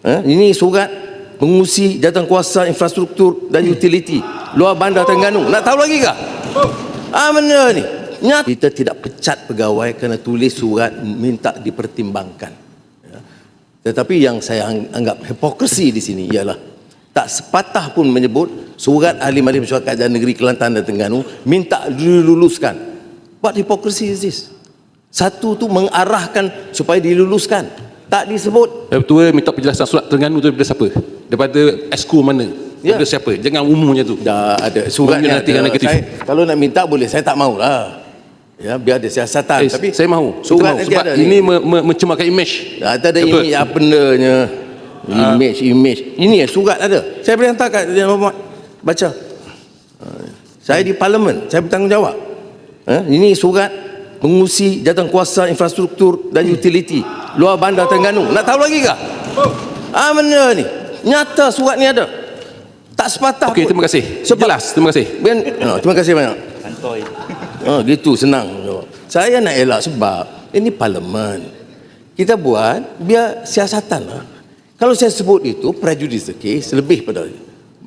Ha? Ini surat pengusi jawatankuasa infrastruktur dan utility luar bandar Terengganu. Nak tahu lagi ke? Ah mana ni? Nyata kita tidak pecat pegawai kerana tulis surat minta dipertimbangkan. Ya. Tetapi yang saya ang- anggap hipokrisi di sini ialah tak sepatah pun menyebut surat ahli majlis mesyuarat kerajaan negeri Kelantan dan Terengganu minta diluluskan. What hypocrisy is this? Satu tu mengarahkan supaya diluluskan. Tak disebut. Yang Ketua minta penjelasan surat Terengganu tu daripada siapa? Daripada esko mana? Ya. Daripada siapa? Jangan umumnya tu. Dah ada suratnya. Ada. negatif. Saya, kalau nak minta boleh, saya tak maulah. Ya, biar ada siasatan. Eh, Tapi saya mahu. Surat mahu. nanti Sebab ada ini ni. me, me, mencemarkan image. Ada ada Betul. ini apa bendanya. Image, image. Ini surat ada. Saya boleh hantar kat Dia Muhammad. Baca. Ha, Saya di parlimen, saya bertanggungjawab. Ha? Ini surat pengusi jawatankuasa infrastruktur dan utility luar bandar Terengganu. Nak tahu lagi ke? Ah mana ni? Nyata surat ni ada. Tak sepatah Okey, pun. terima kasih. Sebab- Jelas, terima kasih. Ben, oh, terima kasih banyak. Oh, gitu senang. Saya nak elak sebab ini parlimen. Kita buat biar siasatan lah. Kalau saya sebut itu prejudice the case lebih pada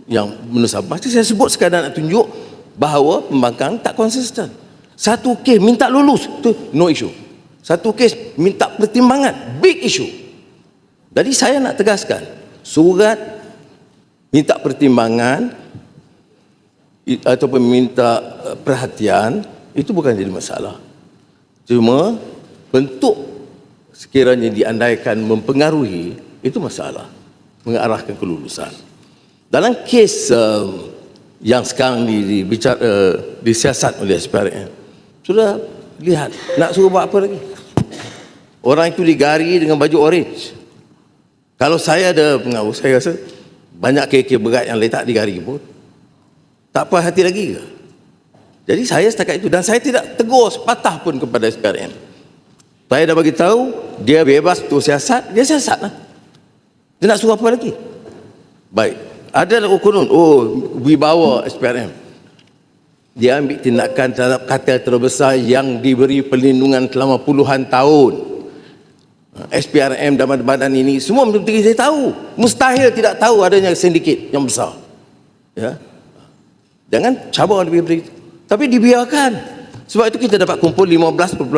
yang menusabah. Saya sebut sekadar nak tunjuk bahawa pembangkang tak konsisten. Satu kes minta lulus tu no issue. Satu kes minta pertimbangan big issue. Jadi saya nak tegaskan surat minta pertimbangan ataupun minta uh, perhatian itu bukan jadi masalah. Cuma bentuk sekiranya diandaikan mempengaruhi itu masalah mengarahkan kelulusan. Dalam kes um, yang sekarang di, dibicara uh, disiasat oleh SPRM sudah lihat nak suruh buat apa lagi? Orang itu digari dengan baju orange. Kalau saya ada pengaruh, saya rasa banyak kes-kes berat yang letak digari pun tak puas hati lagi ke? Jadi saya setakat itu dan saya tidak tegur sepatah pun kepada SPRM. Saya dah bagi tahu dia bebas untuk siasat, dia siasat lah. Dia nak suruh apa lagi? Baik. Ada ukurun, oh wibawa SPRM. Dia ambil tindakan terhadap kartel terbesar yang diberi perlindungan selama puluhan tahun. SPRM dan badan ini semua menteri saya tahu. Mustahil tidak tahu adanya sindiket yang besar. Ya. Jangan cabar lebih beri. Tapi dibiarkan. Sebab itu kita dapat kumpul 15.5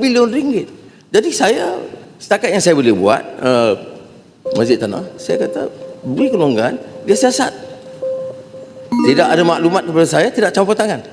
bilion ringgit. Jadi saya setakat yang saya boleh buat uh, Masjid Tanah, saya kata beri kelonggaran, dia siasat. Tidak ada maklumat kepada saya, tidak campur tangan.